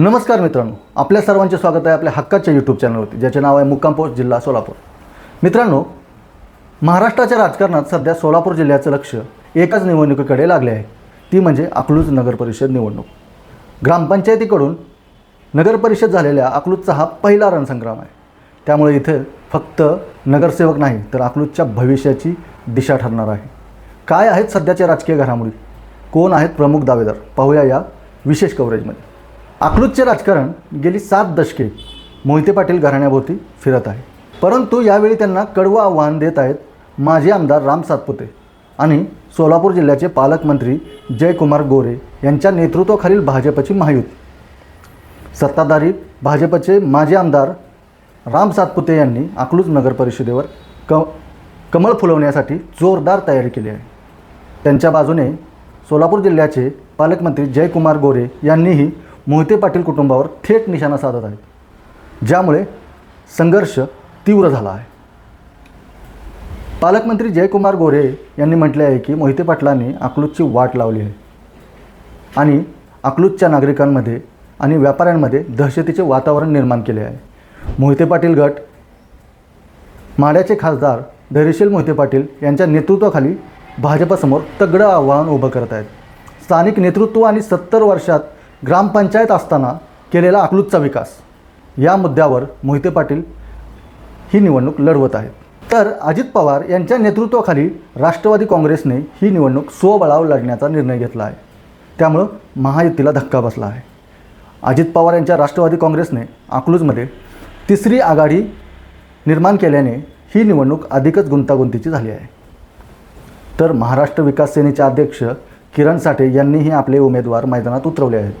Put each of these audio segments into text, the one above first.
नमस्कार मित्रांनो आपल्या सर्वांचे स्वागत आहे आपल्या हक्काच्या यूट्यूब चॅनलवरती ज्याचे नाव आहे मुक्काम पोस्ट जिल्हा सोलापूर. मित्रांनो महाराष्ट्राच्या राजकारणात सध्या सोलापूर जिल्ह्याचं लक्ष एकाच निवडणुकीकडे लागले आहे. ती म्हणजे अकलूज नगरपरिषद निवडणूक. ग्रामपंचायतीकडून नगरपरिषद झालेल्या अकलूजचा हा पहिला रणसंग्राम आहे. त्यामुळे इथं फक्त नगरसेवक नाही तर अकलूजच्या भविष्याची दिशा ठरणार आहे. काय आहेत सध्याच्या राजकीय घडामोडी? कोण आहेत प्रमुख दावेदार? पाहूया या विशेष कव्हरेजमध्ये अकलूजचे राजकारण गेली सात दशके मोहिते पाटील घराण्याभोवती फिरत आहे. परंतु यावेळी त्यांना कडवं आव्हान देत आहेत माजी आमदार राम सातपुते आणि सोलापूर जिल्ह्याचे पालकमंत्री जयकुमार गोरे यांच्या नेतृत्वाखालील भाजपची महायुती. सत्ताधारी भाजपचे माजी आमदार राम सातपुते यांनी अकलूज नगर परिषदेवर क कमळ फुलवण्यासाठी जोरदार तयारी केली आहे. त्यांच्या बाजूने सोलापूर जिल्ह्याचे पालकमंत्री जयकुमार गोरे यांनीही मोहिते पाटील कुटुंबावर थेट निशाणा साधत आहेत. ज्यामुळे संघर्ष तीव्र झाला आहे. पालकमंत्री जयकुमार गोरे यांनी म्हटले आहे की मोहिते पाटलांनी अकलूजची वाट लावली आहे. आणि अकलूजच्या नागरिकांमध्ये आणि व्यापाऱ्यांमध्ये दहशतीचे वातावरण निर्माण केले आहे. मोहिते पाटील गट माड्याचे खासदार धैर्यशील मोहिते पाटील यांच्या नेतृत्वाखाली भाजपसमोर तगडं आव्हान उभं करत आहेत. स्थानिक नेतृत्व आणि सत्तर वर्षात ग्रामपंचायत असताना केलेला अकलूजचा विकास. या मुद्द्यावर मोहिते पाटील ही निवडणूक लढवत आहेत. तर अजित पवार यांच्या नेतृत्वाखाली राष्ट्रवादी काँग्रेसने ही निवडणूक स्वबळावर लढण्याचा निर्णय घेतला आहे. त्यामुळं महायुतीला धक्का बसला आहे. अजित पवार यांच्या राष्ट्रवादी काँग्रेसने अकलूजमध्ये तिसरी आघाडी निर्माण केल्याने ही निवडणूक अधिकच गुंतागुंतीची झाली आहे. तर महाराष्ट्र विकास सेनेचे अध्यक्ष किरण साठे यांनीही आपले उमेदवार मैदानात उतरवले आहेत.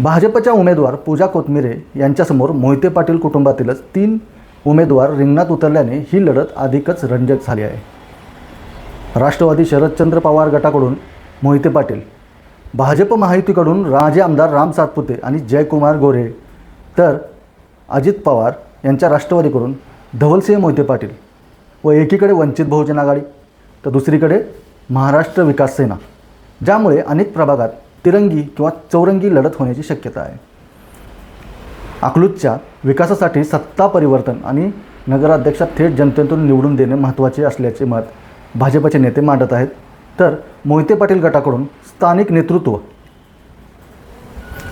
भाजपच्या उमेदवार पूजा कोथमिरे यांच्यासमोर मोहिते पाटील कुटुंबातीलच तीन उमेदवार रिंगणात उतरल्याने ही लढत अधिकच रंजक झाली आहे. राष्ट्रवादी शरदचंद्र पवार गटाकडून मोहिते पाटील भाजप महायुतीकडून राजे आमदार राम सातपुते आणि जयकुमार गोरे तर अजित पवार यांच्या राष्ट्रवादीकडून धवलसिंह मोहिते पाटील व एकीकडे वंचित बहुजन आघाडी तर दुसरीकडे महाराष्ट्र विकास सेना ज्यामुळे अनेक प्रभागात तिरंगी किंवा चौरंगी लढत होण्याची शक्यता आहे. अकलूजच्या विकासासाठी सत्ता परिवर्तन आणि नगराध्यक्षात थेट जनतेतून निवडून देणे महत्त्वाचे असल्याचे मत भाजपचे नेते मांडत आहेत. तर मोहिते पाटील गटाकडून स्थानिक नेतृत्व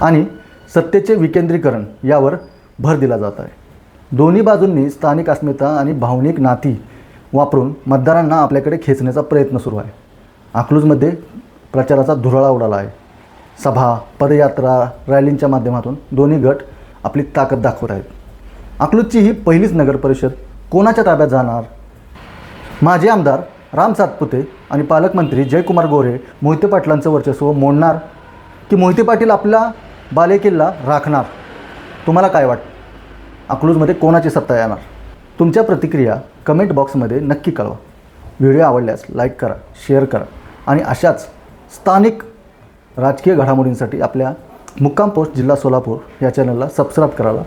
आणि सत्तेचे विकेंद्रीकरण यावर भर दिला जात आहे. दोन्ही बाजूंनी स्थानिक अस्मिता आणि भावनिक नाती वापरून मतदारांना आपल्याकडे खेचण्याचा प्रयत्न सुरू आहे. अकलूजमध्ये प्रचाराचा धुराळा उडाला आहे. सभा पदयात्रा रॅलींच्या माध्यमातून दोन्ही गट आपली ताकद दाखवत आहेत. अकलूजची ही पहिलीच नगरपरिषद कोणाच्या ताब्यात जाणार? माजी आमदार राम सातपुते आणि पालकमंत्री जयकुमार गोरे मोहिते पाटलांचं वर्चस्व मोडणार की मोहिते पाटील आपला बालेकिल्ला राखणार? तुम्हाला काय वाटतं? अकलूजमध्ये कोणाची सत्ता येणार? तुमच्या प्रतिक्रिया कमेंट बॉक्समध्ये नक्की कळवा. व्हिडिओ आवडल्यास लाईक करा शेअर करा आणि अशाच स्थानिक राजकीय घडामोडींसाठी आपल्या मुक्काम पोस्ट जिल्हा सोलापूर या चॅनलला सबस्क्राईब करायला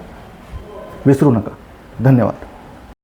विसरू नका. धन्यवाद.